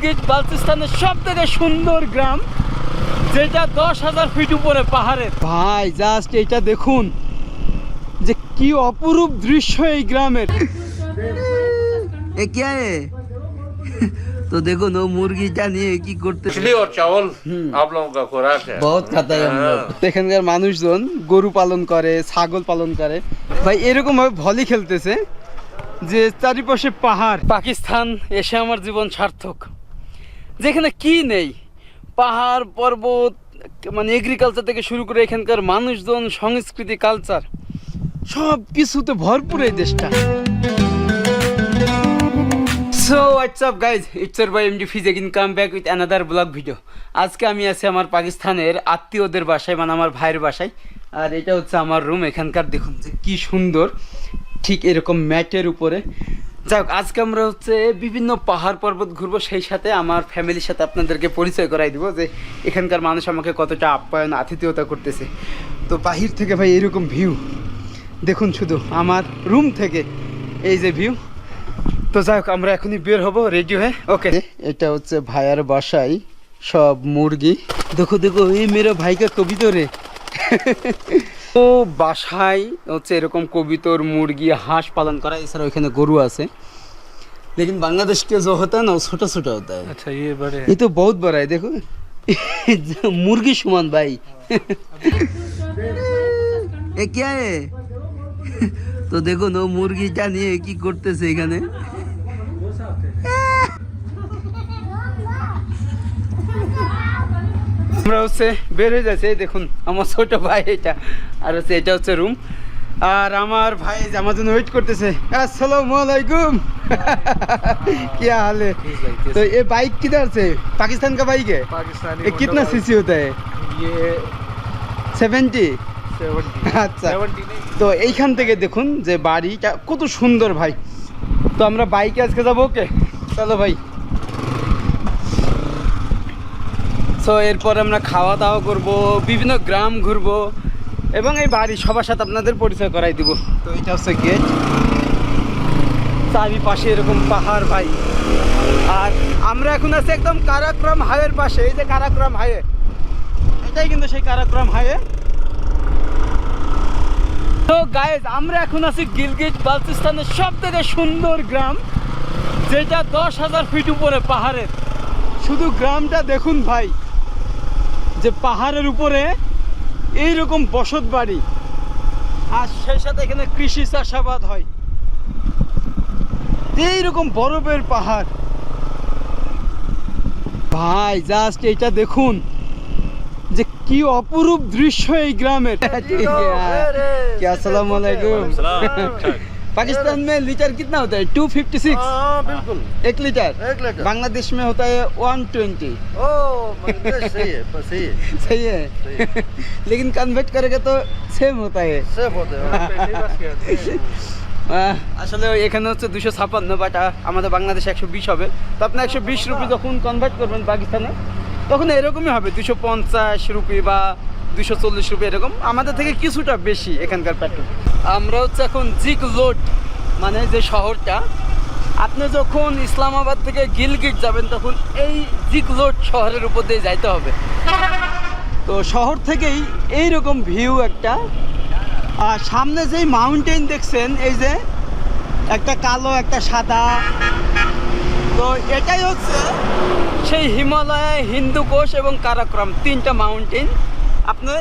গিলগিট বালতিস্তানের সব থেকে সুন্দর গ্রাম যেটা দশ হাজার ফিট উপরে পাহাড়ে ভাই জাস্ট এটা দেখুন যে কি অপরূপ দৃশ্য এই গ্রামের ये क्या है तो देखो नो मुर्गी जानिए की करते मछली और चावल आप लोगों का खुराक है बहुत खाता है हम लोग এখানকার মানুষজন গরু পালন করে ছাগল পালন করে ভাই এরকম ভাবে ভলি খেলতেছে যে চারিপাশে পাহাড় পাকিস্তান এসে আমার জীবন সার্থক যেখানে কি নেই? পাহাড়, পর্বত মানে এগ্রিকালচার থেকে শুরু করে এখানকার মানুষজন, সংস্কৃতি কালচার সব কিছুতে ভরপুর এই দেশটা। So bye back with another blog video আজকে আমি আছি আমার পাকিস্তানের আত্মীয়দের বাসায় মানে আমার ভাইয়ের বাসায়। আর এটা হচ্ছে আমার রুম এখানকার, দেখুন যে কি সুন্দর। ঠিক এরকম ম্যাটের উপরে। যাই হোক আজকে আমরা হচ্ছে বিভিন্ন পাহাড় পর্বত ঘুরবো সেই সাথে আমার ফ্যামিলির সাথে আপনাদেরকে পরিচয় করাই দিব যে এখানকার মানুষ আমাকে কতটা আপ্যায়ন আতিথেয়তা করতেছে। তো বাহির থেকে ভাই এরকম ভিউ দেখুন শুধু আমার রুম থেকে এই যে ভিউ তো যাই হোক আমরা এখনই বের হব রেডি হয়ে ওকে এটা হচ্ছে ভাইয়ার বাসায় সব মুরগি। দেখো দেখো এই মেরা ভাইকা কবিতর রে ও বাসায় হচ্ছে এরকম কবিতর মুরগি হাঁস পালন করা এছাড়া ওইখানে গরু আছে लेकिन बांग्लादेश के जो होता है ना वो छोटा छोटा होता है अच्छा ये बड़े ये तो बहुत बड़ा है देखो मुर्गी सुमन भाई ये क्या है तो देखो नो मुर्गी जानिए की करते से এখানে আমরা হচ্ছে বের হয়ে যাচ্ছে এই দেখুন আমার ছোট ভাই এটা আর হচ্ছে এটা হচ্ছে রুম আর আমার ভাই যে আমার জন্য ওয়েট করতেছে আসসালামু আলাইকুম কি हाल है तो ये बाइक किधर से पाकिस्तान का बाइक है पाकिस्तानी ये कितना सीसी होता है ये সেভেন্টি सेवेंटी আচ্ছা सेवेंटी नहीं তো এইখান থেকে দেখুন যে বাড়িটা কত সুন্দর ভাই তো আমরা বাইকে আজকে যাবো ওকে চলো ভাই সো এরপর আমরা খাওয়া দাওয়া করব, বিভিন্ন গ্রাম ঘুরবো, এবং এই বাড়ি সবার সাথে আপনাদের পরিচয় করাই দিব। তো এটা হচ্ছে গেট। চারিপাশে এরকম পাহাড়, ভাই। আর আমরা এখন আছি একদম কারাক্রম হাইওয়ের পাশে, এই যে কারাক্রম হাইওয়ে। এটাই কিন্তু সেই কারাক্রম হাইওয়ে। তো গাইজ আমরা এখন আছি গিলগিট বালতিস্তানের সব থেকে সুন্দর গ্রাম, যেটা দশ হাজার ফিট উপরে পাহাড়ের। শুধু গ্রামটা দেখুন, ভাই। যে পাহাড়ের উপরে এই রকম বসত বাড়ি। আর সেই সাথে এখানে কৃষি চাষাবাদ হয়। এইরকম বরফের পাহাড়। ভাই জাস্ট এটা দেখুন যে কি অপরূপ দৃশ্য এই গ্রামের। আসসালাম আলাইকুম। पाकिस्तान में लीटर कितना होता है 256 हाँ बिल्कुल एक लीटर एक लीटर बांग्लादेश में होता है 120 ओ बांग्लादेश सही है बस सही है सही है लेकिन कन्वर्ट करेगा तो सेम होता है सेफ होते हैं আহ, আসলে ওই এখানে হচ্ছে দুশো ছাপান্ন বাট আমাদের বাংলাদেশে একশো বিশ হবে তো আপনি একশো বিশ রুপি যখন কনভার্ট করবেন পাকিস্তানে তখন এরকমই হবে দুশো পঞ্চাশ রুপি বা দুশো চল্লিশ রুপি এরকম। আমাদের থেকে কিছুটা বেশি এখানকার পেট্রোল। আমরা হচ্ছে এখন জিক লোড মানে যে শহরটা, আপনি যখন ইসলামাবাদ থেকে গিলগিট যাবেন, তখন এই জিক লোড শহরের উপর দিয়ে যাইতে হবে। তো শহর থেকেই এই রকম ভিউ একটা। আর সামনে যেই মাউন্টেন দেখছেন, এই যে একটা কালো, একটা সাদা। তো এটাই হচ্ছে সেই হিমালয় হিন্দুকোষ এবং কারাক্রম, তিনটা মাউন্টেন আপনি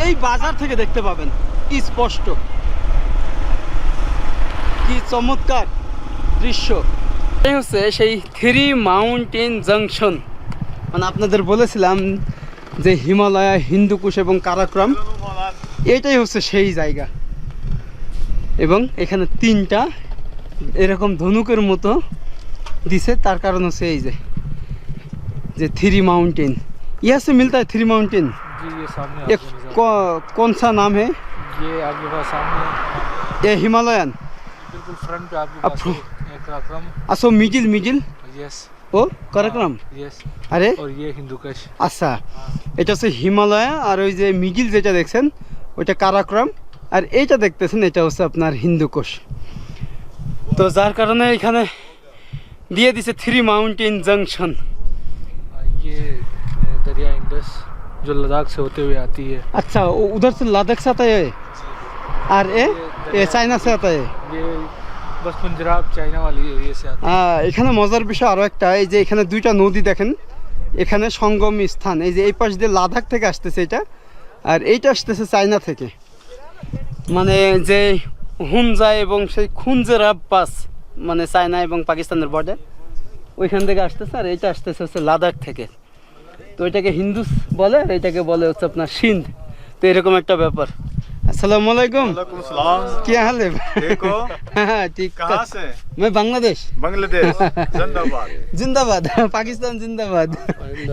এই বাজার থেকে দেখতে পাবেন। কি স্পষ্ট। কি চমৎকার দৃশ্য। এই হচ্ছে সেই থ্রি মাউন্টেন জাংশন। মানে আপনাদের বলেছিলাম যে হিমালয়া, হিন্দুকুশ এবং কারাক্রম। এটাই হচ্ছে সেই জায়গা। এবং এখানে তিনটা এরকম ধনুকের মতো দিছে, তার কারণ হচ্ছে এই যে যে থ্রি মাউন্টেন। ইয়ে আছে হয় থ্রি মাউন্টেন। सामने ये कौ- कौन सा नाम है ये आपके पास सामने ये हिमालयन बिल्कुल फ्रंट पे आपके अब पास फु- एक आक्रम असो मिडिल मिडिल यस ও কারাক্রম यस আরে और ये हिंदुकश আচ্ছা এটা হচ্ছে হিমালয় আর ওই যে মিডিল যেটা দেখছেন ওইটা কারাক্রম আর এইটা দেখতেছেন এটা হচ্ছে আপনার হিন্দুকোষ তো যার কারণে এখানে দিয়ে দিছে থ্রি মাউন্টেন জাংশন ये अ, दरिया इंडस जो लद्दाख से होते हुए आती है अच्छा उ- उधर से लद्दाख से आता है और ये ये चाइना से आता है ये बस पंजाब चाइना वाली एरिया से आती আহ, এখানে মজার বিষয় আরো একটা এই যে এখানে দুইটা নদী দেখেন এখানে সঙ্গম স্থান এই যে এই পাশ দিয়ে লাদাখ থেকে আসতেছে এটা আর এইটা আসতেছে চায়না থেকে মানে যে হুমজা এবং সেই খুনজেরা পাস মানে চায়না এবং পাকিস্তানের বর্ডার ওইখান থেকে আসতেছে আর এইটা আসতেছে হচ্ছে লাদাখ থেকে তো এটাকে হিন্দুস বলে আর এটাকে বলে হচ্ছে আপনার সিন্ধ তো এরকম একটা ব্যাপার আসসালামু আলাইকুম वालेकुम सलाम কি হাল है ठीक हो हाँ ठीक कहाँ से मैं बांग्लादेश बांग्लादेश जिंदाबाद जिंदाबाद पाकिस्तान जिंदाबाद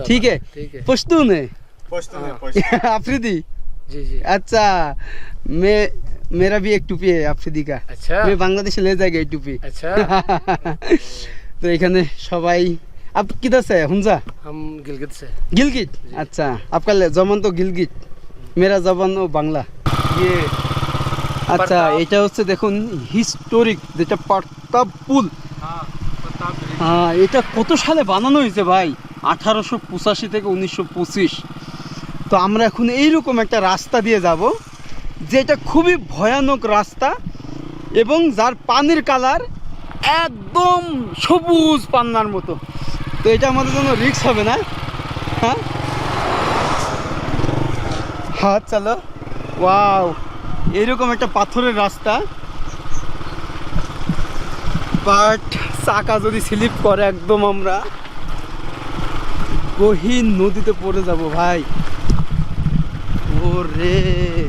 ठीक है ठीक है पश्तून है पश्तून है पश्तून आफरीदी जी जी अच्छा मैं मेरा भी एक टूपी है आफरीदी का अच्छा मैं बांग्लादेश ले जाएगा ये टूपी अच्छा তো এখানে সবাই आप किधर से है हुंजा हम गिलगित से गिलगित अच्छा आपका ले- जबान तो गिलगित मेरा जबान ও বাংলা ये আচ্ছা প্রতাপ। এটা হচ্ছে দেখুন হিস্টোরিক যেটা প্রতাপ পুল हाँ प्रताप ब्रिज। হ্যাঁ এটা কত সালে বানানো হয়েছে ভাই আঠারোশো পঁচাশি থেকে উনিশশো পঁচিশ তো আমরা এখন এইরকম একটা রাস্তা দিয়ে যাব যেটা খুবই ভয়ানক রাস্তা এবং যার পানির কালার একদম সবুজ পান্নার মতো তো এটা আমাদের জন্য রিস্ক হবে না? হ্যাঁ? হ্যাঁ চলো। ওয়াও এরকম একটা পাথরের রাস্তা। বাট চাকা যদি স্লিপ করে একদম আমরা, গহীন নদীতে পড়ে যাব ভাই। ওরে!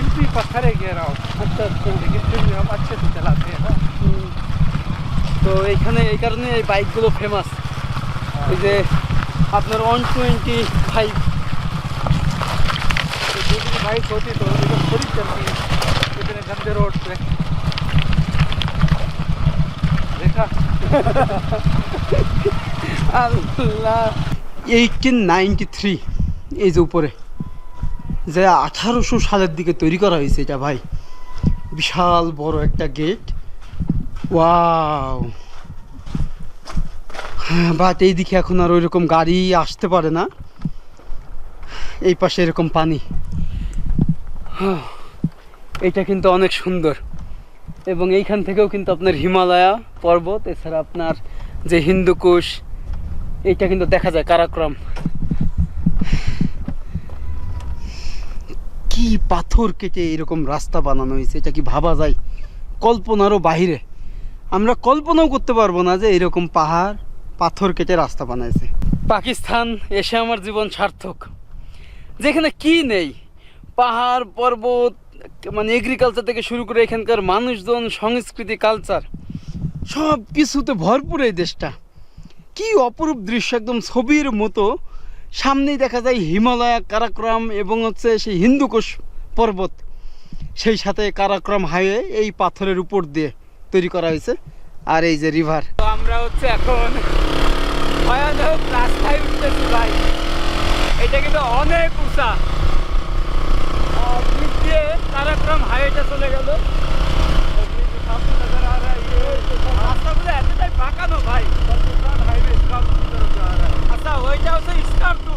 सिल्की पत्थर है कह रहा हूँ আচ্ছা আচ্ছা लेकिन फिर भी हम अच्छे से चलाते हैं ना হুম। তো এইখানে এই কারণে এই বাইকগুলো ফেমাস ওই যে আপনার ওয়ান টোয়েন্টি ফাইভ तो दूसरी बाइक होती तो इधर थोड़ी चलती इतने गंदे रोड पे देखा আল্লাহ এইটিন নাইনটি থ্রি এই যে উপরে যে আঠারোশো সালের দিকে তৈরি করা হয়েছে এটা ভাই। বিশাল বড় একটা গেট ওয়াও বাট এই দিকে এখন আর ওইরকম গাড়ি আসতে পারে না। এই পাশে এরকম পানি। এটা কিন্তু অনেক সুন্দর। এবং এইখান থেকেও কিন্তু আপনার হিমালয়া পর্বত, এছাড়া আপনার যে হিন্দুকুশ, এইটা কিন্তু দেখা যায় কারাক্রম। কি পাথর কেটে এরকম রাস্তা বানানো হয়েছে, এটা কি ভাবা যায়? কল্পনারও বাহিরে। আমরা কল্পনাও করতে পারব না যে এরকম পাহাড়, পাথর কেটে রাস্তা বানাইছে। পাকিস্তান এসে আমার জীবন সার্থক। যেখানে কি নেই? পাহাড়, পর্বত মানে এগ্রিকালচার থেকে শুরু করে এখানকার মানুষজন, সংস্কৃতি কালচার সব কিছুতে ভরপুর এই দেশটা। কি অপরূপ দৃশ্য, একদম ছবির মতো সামনেই দেখা যায় হিমালয়া কারাক্রম এবং হচ্ছে সেই হিন্দুকুশ পর্বত। সেই সাথে কারাক্রম হাইওয়ে এই পাথরের উপর দিয়ে তৈরি করা হয়েছে আর এই যে রিভার। তো আমরা হচ্ছে এখন এটা কিন্তু অনেক উঁচা। কারাক্রম চলে গেল। রাস্তাগুলো এতটাই বাঁকানো ভাই। আচ্ছা ওইটা হচ্ছে স্কার্টু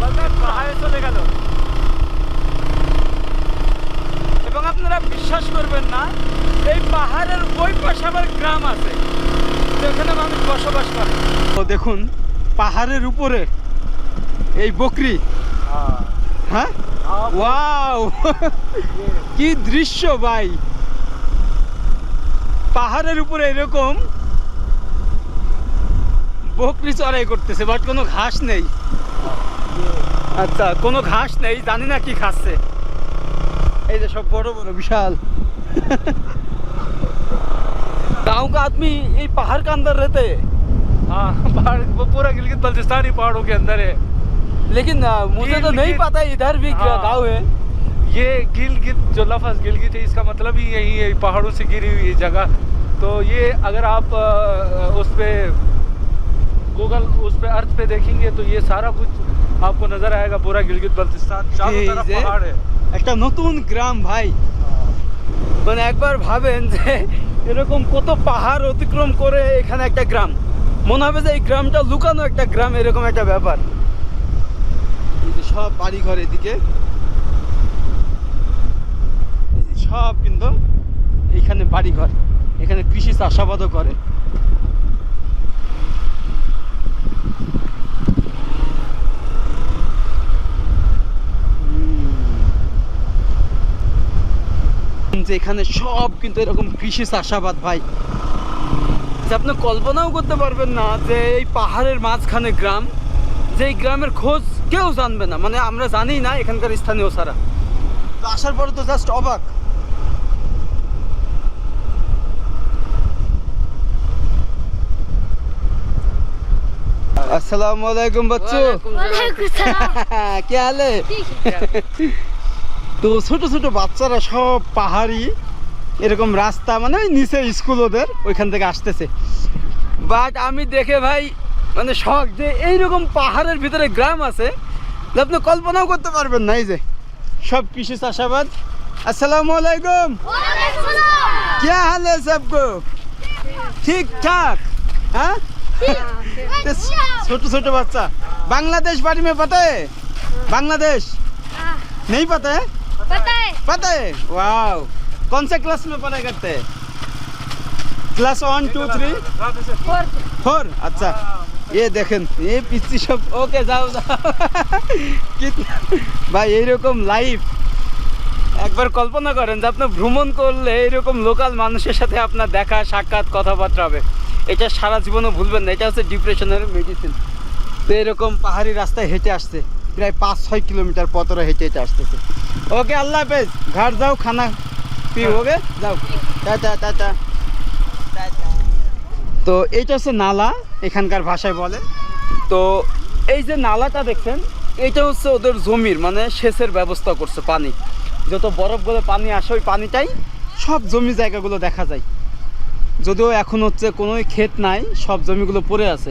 বলকারপুর হাইওয়ে চলে গেল। এবং আপনারা বিশ্বাস করবেন না এই পাহাড়ের ওই পাশে আবার গ্রাম আছে যেখানে মানুষ বসবাস করে। তো দেখুন পাহাড়ের উপরে এই বকরি। হ্যাঁ? ওয়াও! কি দৃশ্য ভাই! পাহাড়ের উপরে এরকম বকরি চড়াই করতেছে বাট কোনো ঘাস নেই আচ্ছা কোনো ঘাস নেই জানি না কি খাচ্ছে এই যে সব বড় বড় বিশাল তাও गांव का आदमी ये पहाड़ के अंदर रहते हैं हाँ पहाड़ वो पूरा गिलगित बल्तिस्तान ही पहाड़ों के अंदर है लेकिन आ, मुझे तो नहीं गिलगित- पता इधर भी हाँ। गांव है ये गिलगित जो लफज गिलगित है इसका मतलब ही यही है पहाड़ों से घिरी हुई ये जगह तो ये अगर आप अ, उस पे गूगल उस पे अर्थ पे देखेंगे तो ये सारा कुछ आपको नजर आएगा पूरा गिलगित बल्तिस्तान चारों এই तरफ যে पहाड़ है একটা নতুন গ্রাম ভাই মানে একবার ভাবেন যে এরকম কত পাহাড় অতিক্রম করে এখানে একটা গ্রাম মনে হবে যে এই গ্রামটা লুকানো একটা গ্রাম এরকম একটা ব্যাপার এই যে সব বাড়ি ঘর এদিকে এই যে সব কিন্তু এখানে বাড়ি ঘর এখানে কৃষি চাষাবাদও করে যে এখানে সব কিন্তু এরকম কৃষি চাষাবাদ ভাই। আপনি কল্পনাও করতে পারবেন না যে এই পাহাড়ের মাঝখানে গ্রাম যে এই গ্রামের খোঁজ কেউ জানবে না। মানে আমরা জানি না এখানকার স্থানীয় সারা। আসার পরে তো জাস্ট অবাক। আসসালামু আলাইকুম বাচ্চু। কে হালে? তো ছোট ছোট বাচ্চারা সব পাহাড়ি এরকম রাস্তা মানে ওই নিচে স্কুল ওদের ওইখান থেকে আসতেছে। বাট আমি দেখে ভাই মানে শখ যে এইরকম পাহাড়ের ভিতরে গ্রাম আছে আপনি কল্পনাও করতে পারবেন নাই যে। সব কৃষি চাষাবাদ। আসসালামু আলাইকুম। কে হাল সবকো ঠিকঠাক হ্যাঁ? ছোট ছোট বাচ্চা। বাংলাদেশ বাড়ি মে পাতে? বাংলাদেশ? নেই পাতে? पता है पता है वाओ कौन से क्लास में पढ़ाई करते हैं class one two three four four अच्छा ये देखें ये ओके जाओ जाओ कितना ভাই এইরকম লাইফ একবার কল্পনা করেন যে আপনি ভ্রমণ করলে এরকম লোকাল মানুষের সাথে আপনার দেখা সাক্ষাৎ কথাবার্তা হবে। এটা সারা জীবনও ভুলবেন না। এটা হচ্ছে ডিপ্রেশনের মেডিসিন তো এরকম পাহাড়ি রাস্তায় হেঁটে আসছে। প্রায় পাঁচ ছয় কিলোমিটার পথ হেঁটে হেঁটে আসতেছে। ওকে আল্লাহ হাফেজ। ঘাট যাও খানা পি হ্যাঁ। ওকে? যাও। তো এইটা হচ্ছে নালা এখানকার ভাষায় বলে। তো এই যে নালাটা দেখছেন এইটা হচ্ছে ওদের জমির মানে সেচের ব্যবস্থা করছে পানি। যত বরফ গলে পানি আসে ওই পানিটাই সব জমি জায়গাগুলো দেখা যায়। যদিও এখন হচ্ছে কোনো ক্ষেত নাই সব জমিগুলো পড়ে আছে।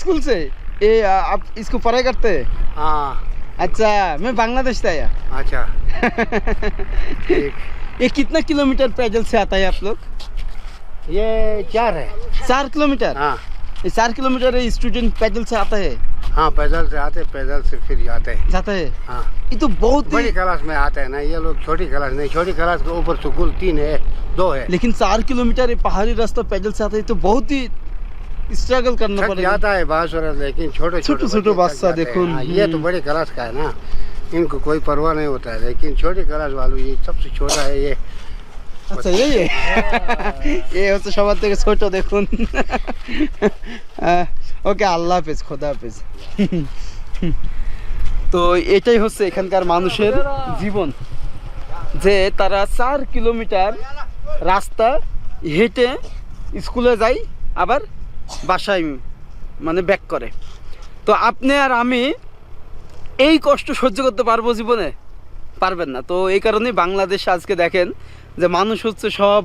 স্কুল আছে ये आप इसको पढ़ाई करते? हैं। हाँ अच्छा मैं बांग्लादेश से आया। अच्छा। ये कितना किलोमीटर पैदल से आता है आप लोग? ये चार है। चार किलोमीटर? हाँ। ये चार किलोमीटर स्टूडेंट पैदल से आता है? हाँ पैदल से आते पैदल से फिर जाते। हैं जाता है? हाँ। ये तो बहुत बड़ी क्लास में आते हैं ना ये लोग छोटी क्लास नहीं छोटी क्लास के ऊपर स्कूल तीन है दो है। लेकिन चार किलोमीटर ये पहाड़ी रास्ता पैदल से आता है तो बहुत ही स्ट्रगल करना थक पड़ेगा जाता है बासुर लेकिन छोटे छोटे- छोटे बच्चे थक बादशाह जाते हैं। देखो, हाँ, ये तो हम्म। बड़ी क्लास का है ना इनको कोई परवाह नहीं होता है लेकिन छोटी क्लास वालों ये सबसे छोटा है ये আচ্ছা এই এ হচ্ছে সবার থেকে ছোট দেখুন ওকে আল্লাহ হাফেজ খোদা হাফেজ তো এটাই হচ্ছে এখানকার মানুষের জীবন যে তারা চার কিলোমিটার রাস্তা হেঁটে স্কুলে যায় আবার বাসায় মানে ব্যাক করে। তো আপনি আর আমি এই কষ্ট সহ্য করতে পারব জীবনে? পারবেন না। তো এই কারণেই বাংলাদেশে আজকে দেখেন যে মানুষ হচ্ছে সব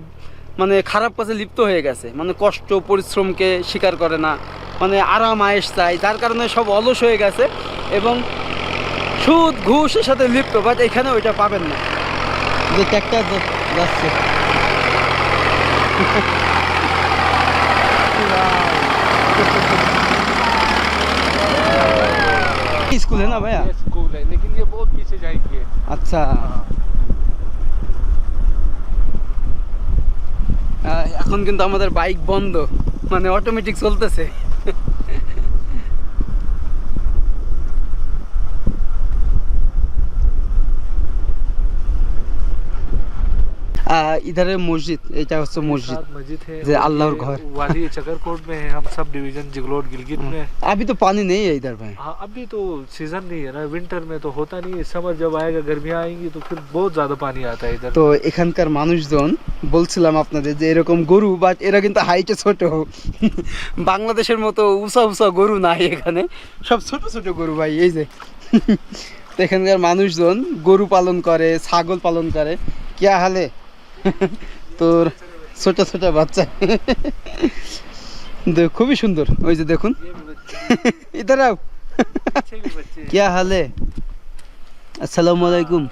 মানে খারাপ কাজে লিপ্ত হয়ে গেছে। মানে কষ্ট, পরিশ্রমকে স্বীকার করে না। মানে আরাম আয়েস চাই। যার কারণে সব অলস হয়ে গেছে এবং সুদ ঘুষের সাথে লিপ্ত বাট এখানে ওইটা পাবেন না। যে ট্যাক্টার যাচ্ছে। स्कूल है ना भैया ये स्कूल है लेकिन ये बहुत पीछे जाएगी আচ্ছা আহ, এখন কিন্তু আমাদের বাইক বন্ধ মানে অটোমেটিক চলতেছে আহ, ইধারে মসজিদ এটা হচ্ছে মসজিদ साथ मस्जिद है जे और अल्लाह और ये घर। वाली चकरकोट में है हम सब डिवीजन जिगलोट गिलगित में अभी तो पानी नहीं है इधर भाई हाँ अभी तो सीजन नहीं है ना विंटर में तो होता नहीं है समर जब आएगा गर्मियाँ आएंगी तो फिर बहुत ज्यादा पानी आता है इधर তো এখানকার মানুষজন বলছিলাম আপনাদের যে এরকম গরু বাট এরা কিন্তু হাইটে ছোট বাংলাদেশের মতো উঁচা উঁচা গরু নাই এখানে সব ছোট ছোট গরু ভাই এই যে তো এখানকার মানুষজন গরু পালন করে ছাগল পালন করে কিয়া হালে তোর ছোট ছোট বাচ্চা দে- খুবই সুন্দর ওই যে দেখুন ইধার আও अच्छे भी बच्चे हैं। কিয়া হালে আসসালামু আলাইকুম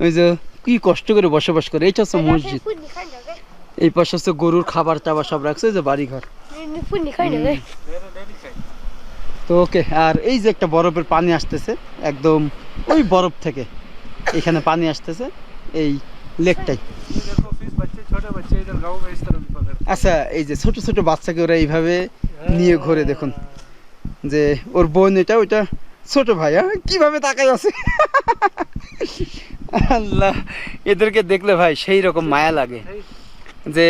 ওই যে কি কষ্ট করে বসবাস করে এটা হচ্ছে মসজিদ Food ni kan jaga. এই পাশে হচ্ছে গরুর খাবার টাবার সব রাখছে ওই যে বাড়ি ঘর Ni food ni kan jaga. তো ওকে আর এই যে একটা বরফের পানি আসতেছে একদম ওই বরফ থেকে এখানে পানি আসতেছে এই লেকটাই। আচ্ছা এই যে ছোট ছোট বাচ্চাকে ওরা এইভাবে নিয়ে ঘোরে দেখুন। যে ওর বোন এটা, ওইটা ছোট ভাইয়া কীভাবে তাকাই আছে? আল্লাহ, এদেরকে দেখলে ভাই সেই রকম মায়া লাগে। যে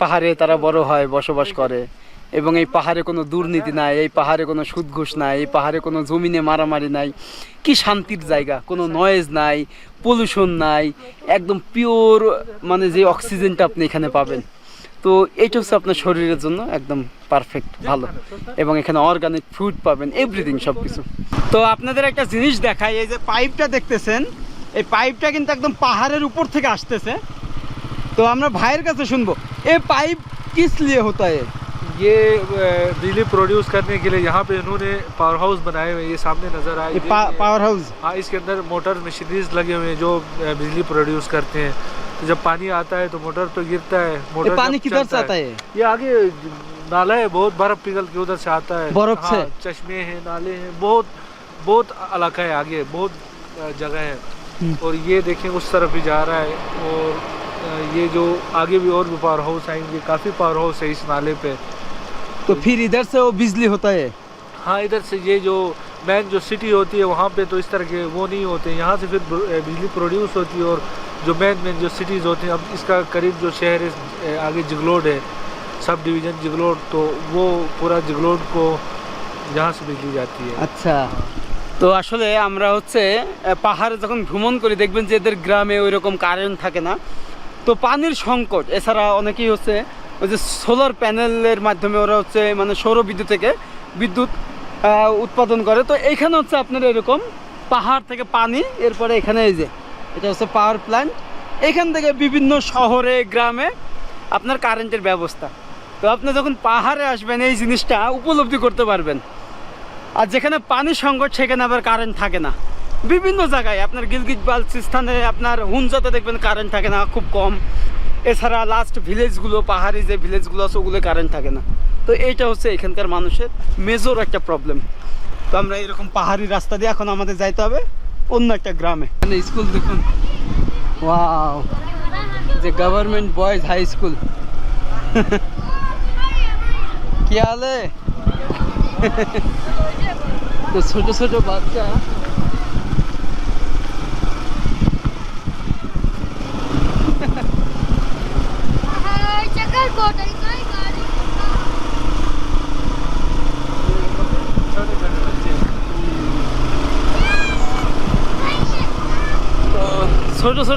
পাহাড়ে তারা বড় হয়, বসবাস করে। এবং এই পাহাড়ে কোনো দুর্নীতি নাই, এই পাহাড়ে কোনো সুদঘুষ নাই, এই পাহাড়ে কোনো জমিনে মারামারি নাই। কি শান্তির জায়গা, কোনো নয়েজ নাই পলিউশন নাই, একদম পিওর মানে যে অক্সিজেনটা আপনি এখানে পাবেন। তো এইটা হচ্ছে আপনার শরীরের জন্য একদম পারফেক্ট ভালো। এবং এখানে অর্গানিক ফ্রুট পাবেন এভরিথিং সব কিছু তো আপনাদের একটা জিনিস দেখাই, এই যে পাইপটা দেখতেছেন, এই পাইপটা কিন্তু একদম পাহাড়ের উপর থেকে আসতেছে। তো আমরা ভাইয়ের কাছে শুনব এই পাইপ কিস লিয়ে হতো ये बिजली प्रोड्यूस करने के लिए यहाँ पे इन्होंने पावर हाउस बनाए हुए हैं। ये सामने नज़र आए ये पा, पावर हाउस हाँ इसके अंदर मोटर मशीनरीज लगे हुए हैं जो बिजली प्रोड्यूस करते हैं। तो जब पानी आता है तो मोटर तो गिरता है मोटर पानी किधर से आता है ये? आगे नाला है बहुत बर्फ़ पिघल के उधर से आता है। बर्फ़ से? हाँ, चश्मे हैं नाले हैं बहुत बहुत इलाका है आगे बहुत जगह है। हम्म। और ये देखें उस तरफ़ भी जा रहा है और ये जो आगे भी और भी पावर हाउस आएंगे काफ़ी पावर हाउस है इस नाले पे तो फिर इधर से वो बिजली होता है हाँ इधर से ये जो मैन जो सिटी होती है वहाँ पे तो इस तरह के वो नहीं होते यहाँ से फिर ब्र- अ, बिजली प्रोड्यूस होती है और जो मैन मैन जो सिटीज़ होते हैं अब इसका करीब जो शहर है अ, आगे जिगलोड है सब डिवीज़न जिगलोड तो वो पूरा जिगलोड को यहाँ से बिजली जाती है আচ্ছা তো আসলে আমরা হচ্ছে আহ, পাহাড়ে যখন ভ্রমণ করি দেখবেন যে এদের গ্রামে ওই রকম কারেন্ট থাকে না তো পানির সংকট, এছাড়া অনেকেই হচ্ছে ওই যে সোলার প্যানেলের মাধ্যমে ওরা হচ্ছে মানে সৌর বিদ্যুৎ থেকে বিদ্যুৎ উৎপাদন করে। তো এইখানে হচ্ছে আপনার এরকম পাহাড় থেকে পানি, এরপরে এখানে এই যে, এটা হচ্ছে পাওয়ার প্ল্যান্ট এখান থেকে বিভিন্ন শহরে, গ্রামে আপনার কারেন্টের ব্যবস্থা। তো আপনি যখন পাহাড়ে আসবেন, এই জিনিসটা উপলব্ধি করতে পারবেন। আর যেখানে পানির সংকট, সেখানে আবার কারেন্ট থাকে না। বিভিন্ন জায়গায় আপনার গিলগিট বালচিস্তানে আপনার হুঞ্জাতে দেখবেন কারেন্ট থাকে না, খুব কম। এছাড়া লাস্ট ভিলেজগুলো পাহাড়ি যে ভিলেজগুলো আছে ওগুলো কারেন্ট থাকে না। তো এইটা হচ্ছে এখানকার মানুষের মেজর একটা প্রবলেম তো আমরা এরকম পাহাড়ি রাস্তা দিয়ে এখন আমাদের যাইতে হবে, অন্য একটা গ্রামে। মানে স্কুল দেখুন। ওয়াও যে গভর্নমেন্ট বয়েজ হাই স্কুল কি হালে তো ছোট ছোট বাচ্চা।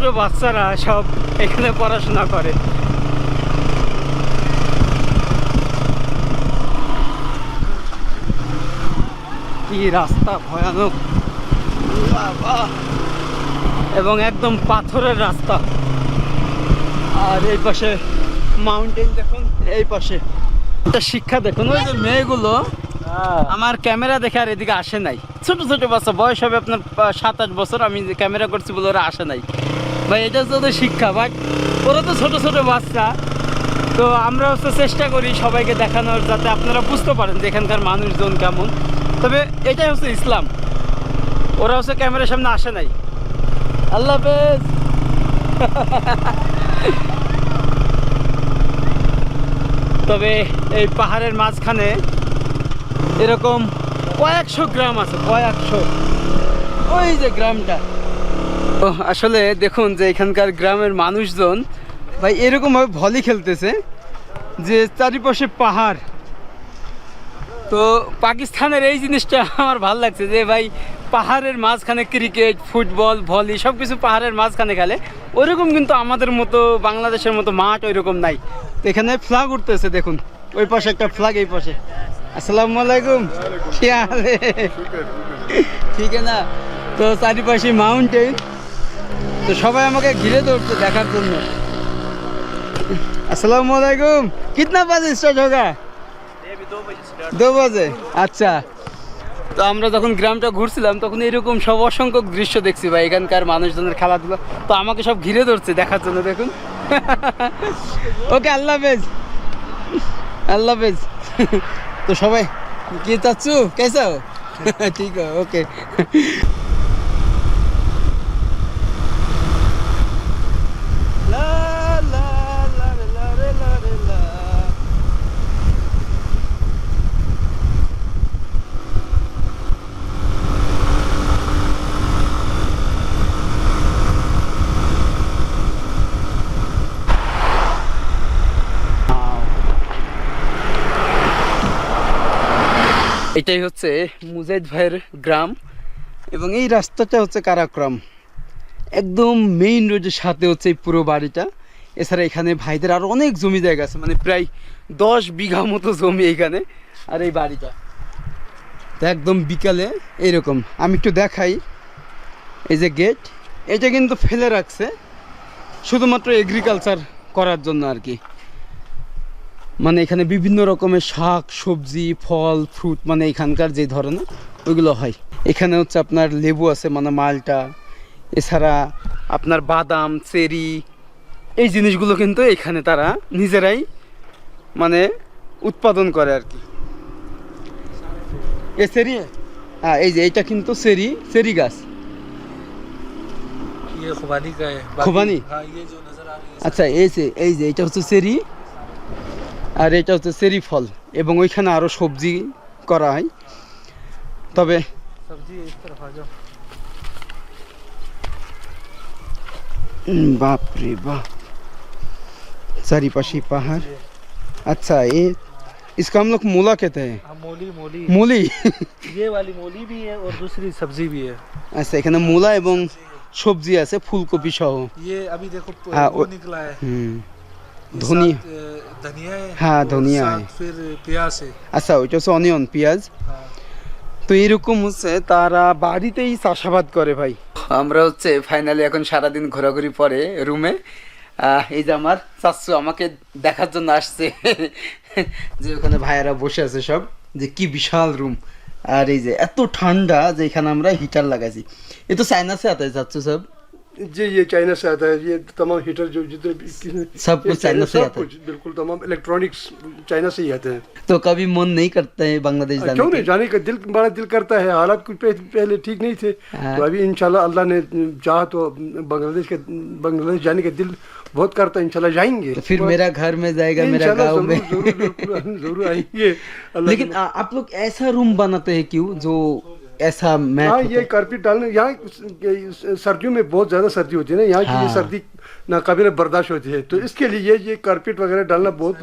ছোট বাচ্চারা সব এখানে পড়াশোনা করে। কি রাস্তা ভয়ানক। এবং একদম পাথরের রাস্তা। আর এই পাশে মাউন্টেন দেখুন এই পাশে। একটা শিক্ষা দেখুন ওই যে মেয়েগুলো আমার ক্যামেরা দেখে আর এদিকে আসে নাই। ছোট ছোট বাচ্চা বয়স হবে আপনার সাত আট বছর আমি ক্যামেরা করছি বলে ওরা আসে নাই। ভাই, এটা তো শিক্ষা বাট ওরা তো ছোট ছোট বাচ্চা। তো আমরা হচ্ছে চেষ্টা করি সবাইকে দেখানোর যাতে আপনারা বুঝতে পারেন যে এখানকার মানুষজন কেমন। তবে এটাই হচ্ছে ইসলাম। ওরা হচ্ছে ক্যামেরার সামনে আসে নাই। আল্লাহ হাফেজ। তবে এই পাহাড়ের মাঝখানে এরকম কয়েকশো গ্রাম আছে, কয়েকশো। ওই যে গ্রামটা। তো আসলে দেখুন যে এখানকার গ্রামের মানুষজন ভাই এরকমভাবে ভলি খেলতেছে যে চারিপাশে পাহাড়। তো পাকিস্তানের এই জিনিসটা আমার ভালো লাগছে যে ভাই পাহাড়ের মাঝখানে ক্রিকেট ফুটবল ভলি সব কিছু পাহাড়ের মাঝখানে খেলে। ওরকম কিন্তু আমাদের মতো বাংলাদেশের মতো মাঠ ওইরকম নাই। তো এখানে ফ্ল্যাগ উঠতেছে দেখুন ওই পাশে একটা ফ্ল্যাগ এই পাশে। আসসালামু আলাইকুম। ঠিক আছে না? তো চারিপাশে মাউন্টেন তো সবাই আমাকে ঘিরে ধরছে দেখার জন্য। আসসালামু আলাইকুম। কিতনা বাজে স্টার্ট হোগা দু বাজে। আচ্ছা। তো আমরা যখন গ্রামটা ঘুরছিলাম, তখন এরকম সব অসংখ্য দৃশ্য দেখছি ভাই, এখানকার মানুষজনের খেলাধুলা। তো আমাকে সব ঘিরে ধরছে দেখার জন্য, দেখুন। ওকে, আল্লাহ হাফেজ। আল্লাহ হাফেজ। তো সবাই, কি চাচ্ছু? কেসাও ঠিক ওকে। এটাই হচ্ছে মুজাহিদ ভাইয়ের গ্রাম এবং এই রাস্তাটা হচ্ছে কারাক্রম। একদম মেইন রোডের সাথে হচ্ছে এই পুরো বাড়িটা। এছাড়া এখানে ভাইদের আরও অনেক জমি জায়গা আছে মানে প্রায় দশ বিঘা মতো জমি এখানে আর এই বাড়িটা। একদম বিকালে এইরকম আমি একটু দেখাই এই যে গেট এটা কিন্তু ফেলে রাখছে, শুধুমাত্র এগ্রিকালচার করার জন্য আর কি। মানে এখানে বিভিন্ন রকমের শাক সবজি ফল ফ্রুট মানে এখানকার যে ধরনের ওইগুলো হয়। এখানে হচ্ছে আপনার লেবু আছে মানে মালটা। এছাড়া আপনার বাদাম চেরি এই জিনিসগুলো কিন্তু এখানে তারা নিজেরাই মানে উৎপাদন করে আর কি। এ চেরি? হ্যাঁ এই যে এইটা কিন্তু চেরি চেরি গাছ। খুবানি? আচ্ছা এই যে এই যে এইটা হচ্ছে চেরি। আর এটা হচ্ছে চেরি ফল এবং ওইখানে আরও সবজি করা হয় তবে सब्जी इस तरफ आ जाओ উম, বাপ রে বাপ চারিপাশে পাহাড় আচ্ছা এ इसका हम लोग मूला कहते हैं हाँ मोली मोली मूली ये वाली मोली भी है और दूसरी सब्जी भी है আচ্ছা এখানে মূলা এবং সবজি আছে ফুলকপি সহ ये अभी देखो प- हाँ, वो वो- निकला है হ্যাঁ ধনিয়া আচ্ছা ওইটা হচ্ছে অনিয়ন পেঁয়াজ। তো এরকম হচ্ছে তারা বাড়িতেই চাষাবাদ করে ভাই। আমরা হচ্ছে ফাইনালি এখন সারাদিন ঘোরাঘুরি পরে রুমে এই যে আমার চাচ্ছু আমাকে দেখার জন্য আসছে। যে ওখানে ভাইয়েরা বসে আছে সব যে কি বিশাল রুম আর এই যে এত ঠান্ডা যে এখানে আমরা হিটার লাগাইছি। এ তো সাইনাসে আতাই চাচ্ছু সব। जी ये चाइना से आता है ये तमाम हीटर जो जितने भी सब कुछ चाइना से आता है। कुछ बिल्कुल तमाम इलेक्ट्रॉनिक्स चाइना से ही आते हैं। तो कभी मन नहीं करता है बांग्लादेश जाने क्यों नहीं? जाने का दिल बड़ा दिल करता है। हालात कुछ पहले ठीक नहीं थे। हाँ। तो अभी इंशाल्लाह अल्लाह ने चाहा तो बांग्लादेश के बांग्लादेश जाने का दिल बहुत करता है इंशाल्लाह जाएँगे। तो फिर मेरा घर में जाएगा मेरा गाँव में। ज़रूर आएँगे। लेकिन आप लोग ऐसा रूम बनाते हैं क्यों जो ऐसा मैट हाँ होता ये है? कारपेट डालने यहाँ ये सर्दियों में बहुत ज़्यादा सर्दी होती है ना यहाँ की हाँ। ये सर्दी नाकाबिल बर्दाश्त होती है तो इसके लिए ये कारपेट वगैरह डालना बहुत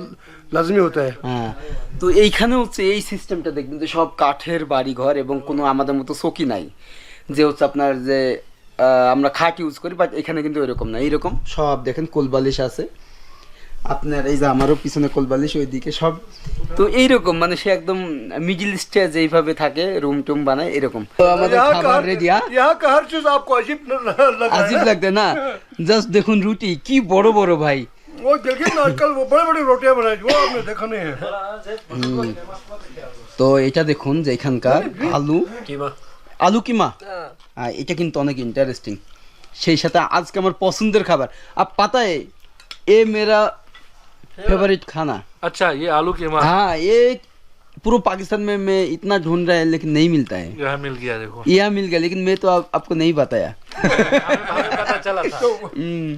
लाजमी होता है হ্যাঁ তো এইখানে হচ্ছে এই সিস্টেমটা দেখবেন যে সব কাঠের বাড়ি ঘর এবং কোনো আমাদের মতো চকি নাই যে হচ্ছে আপনার যে আহ, আমরা খাট ইউজ করি বাট এখানে কিন্তু এরকম না এইরকম সব দেখেন কোলবালিশ আছে আপনার এই যে আমারও পিছনে কোলবালিশ ওইদিকে সব তো এইরকম মানে সে একদম মিডিল স্টেজ এইভাবে থাকে রুম টুম বানায় এরকম তো আমাদের यहाँ খাবার का রেডি हर- यहाँ का हर चीज़ आपको अजीब न- न- लग रहा আজিব है লাগবে না জাস্ট দেখুন রুটি কি বড় বড় ভাই वो देखिए ना आजकल वो बड़े बड़े रोटियां बनाई वो आपने देखा नहीं है তো এটা দেখুন যে এখানকার আলু আলু কিমা হ্যাঁ এটা কিন্তু অনেক ইন্টারেস্টিং সেই সাথে আজকে আমার পছন্দের খাবার আপ পাতা है ये मेरा फेवरेट खाना अच्छा ये आलू की माँ हाँ ये पूरे पाकिस्तान में मैं इतना ढूंढ रहा है लेकिन नहीं मिलता है यहाँ मिल गया देखो यहाँ मिल गया लेकिन मैं तो आप, आपको नहीं बताया हमें पता चला था हम्म,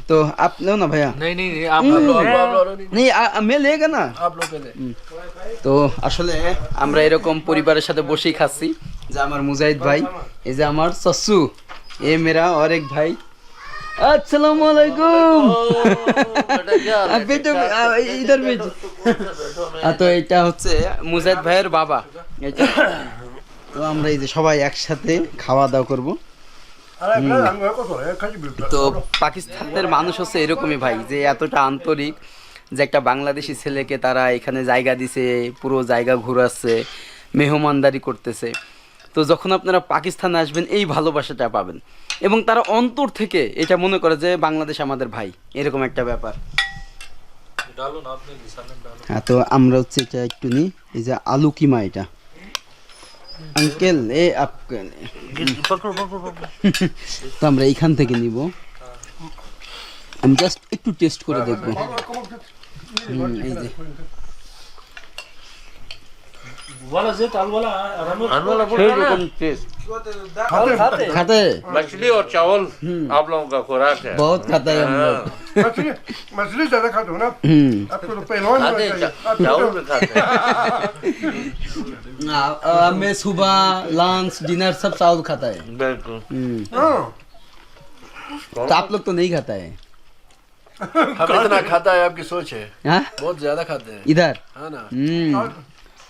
तो आप लो ना भैया नहीं नहीं नहीं आप लो आप लो आप लो नहीं आ, आ, मैं लेगा ना आप लो पहले তো আসলে আমরা এরকম পরিবারের সাথে বসেই খাচ্ছি যে আমার মুজাহিদ ভাই এই যে আমার সসু ये मेरा और एक भाई আসসালামু আলাইকুম। তো এটা হচ্ছে ভাইয়ের বাবা। তো আমরা এই যে সবাই একসাথে খাওয়া দাওয়া করব। তো পাকিস্তানের মানুষ হচ্ছে এরকমই ভাই যে এতটা আন্তরিক যে একটা বাংলাদেশি ছেলেকে তারা এখানে জায়গা দিছে পুরো জায়গা ঘুরাচ্ছে মেহমানদারি করতেছে। তো যখন আপনারা পাকিস্তানে আসবেন এই ভালোবাসাটা পাবেন। এবং তারা অন্তর থেকে এটা মনে করে যে বাংলাদেশ আমাদের ভাই। এরকম একটা ব্যাপার। হ্যাঁ তো আমরা হচ্ছে এটা একটু নিই। এই যে আলু কিমা এটা। আঙ্কেল এ আপকেল তো আমরা এইখান থেকে নিব। আমি জাস্ট একটু টেস্ট করে দেখব। এই যে। वाला खाते खाते मछली और चावल हम्म। आप लोगों का खुराक है। बहुत खाते हैं हम लोग। हाँ। मछली मछली ज़्यादा खाते हो ना? हम्म। आपको तो पहलवान खाते चावल खाते हैं। मैं सुबह लंच डिनर सब चावल खाता है। बिल्कुल। हम्म। हाँ। तो आप लोग तो नहीं खाता है। हम इतना खाता है आपकी सोच है। हाँ? बहुत ज़्यादा खाते हैं। इधर? है ना।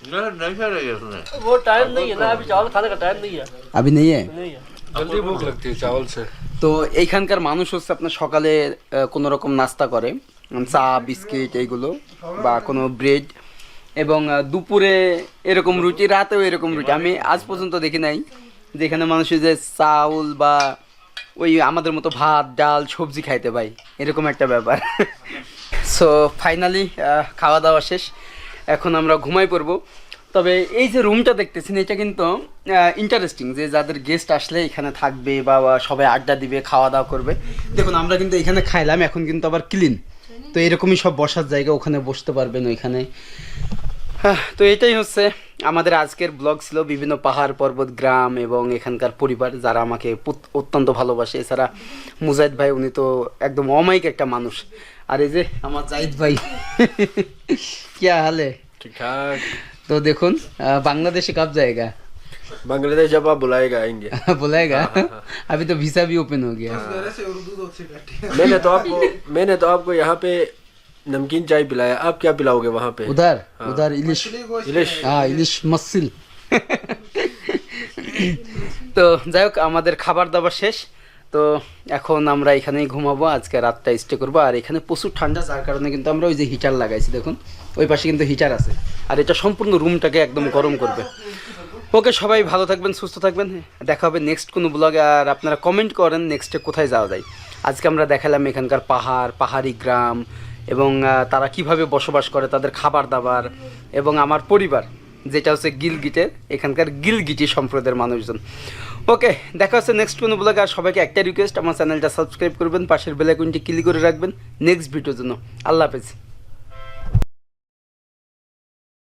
नहीं नहीं करेगा इसमें वो टाइम नहीं है ना अभी चावल खाने का टाइम नहीं है अभी नहीं है नहीं है जल्दी भूख लगती है चावल से তো এইখানকার মানুষ হচ্ছে আপনার সকালে আহ, কোনো রকম নাস্তা করে উম, চা বিস্কিট এইগুলো বা কোনো ব্রেড এবং আহ, দুপুরে এরকম রুটি রাতেও এরকম রুটি আমি আজ পর্যন্ত দেখি নাই যেখানে মানুষের যে চাউল বা ওই আমাদের মতো ভাত ডাল সবজি খাইতে পাই এরকম একটা ব্যাপার সো ফাইনালি খাওয়া দাওয়া শেষ এখন আমরা ঘুমাই পড়ব। তবে এই যে রুমটা দেখতেছেন এটা কিন্তু ইন্টারেস্টিং যে যাদের গেস্ট আসলে এখানে থাকবে বা সবাই আড্ডা দিবে খাওয়া দাওয়া করবে। দেখুন আমরা কিন্তু এখানে খাইলাম এখন কিন্তু আবার ক্লিন তো এরকমই সব বসার জায়গা ওখানে বসতে পারবেন ওইখানে। হ্যাঁ, তো এটাই হচ্ছে আমাদের আজকের ব্লগ ছিল বিভিন্ন পাহাড় পর্বত গ্রাম এবং এখানকার পরিবার যারা আমাকে অত্যন্ত ভালোবাসে। এছাড়া মুজাহিদ ভাই উনি তো একদম অমায়িক একটা মানুষ। আর এই যে আমার জাহিদ ভাই क्या हाल है ठीक ठाक तो देखुन अ, बांग्लादेश कब जाएगा बांग्लादेश जब आप बुलाएगा आएंगे बुलाएगा अभी तो वीसा भी ओपन हो गया मैंने तो आपको मैंने तो आपको यहाँ पे नमकीन चाय पिलाया आप क्या पिलाओगे वहाँ पे उधर उधर इलिश इलिश হ্যাঁ ইলিশ মাসিল তো যাই হোক আমাদের খাবার দাবার শেষ তো এখন আমরা এখানেই ঘুমাবো, আজকে রাতটা স্টে করব। আর এখানে প্রচুর ঠান্ডা, যার কারণে কিন্তু আমরা ওই যে হিটার লাগাইছি, দেখুন। ওই পাশে কিন্তু হিটার আছে। আর এটা সম্পূর্ণ রুমটাকে একদম গরম করবে। ওকে, সবাই ভালো থাকবেন, সুস্থ থাকবেন। দেখা হবে নেক্সট কোনো ব্লগে আর আপনারা কমেন্ট করেন নেক্সটে কোথায় যাওয়া যায়। আজকে আমরা দেখালাম এখানকার পাহাড়, পাহাড়ি গ্রাম, এবং তারা কীভাবে বসবাস করে, তাদের খাবার দাবার এবং আমার পরিবার, যেটা হচ্ছে গিলগিটের এখানকার গিলগিটি সম্প্রদায়ের মানুষজন। ওকে দেখা হচ্ছে নেক্সট কোনো ব্লগে আর সবাইকে একটা রিকোয়েস্ট আমার চ্যানেলটা সাবস্ক্রাইব করবেন, পাশের বেলাইকনটি ক্লিক করে রাখবেন। নেক্সট ভিডিওর জন্য। আল্লাহ হাফেজ।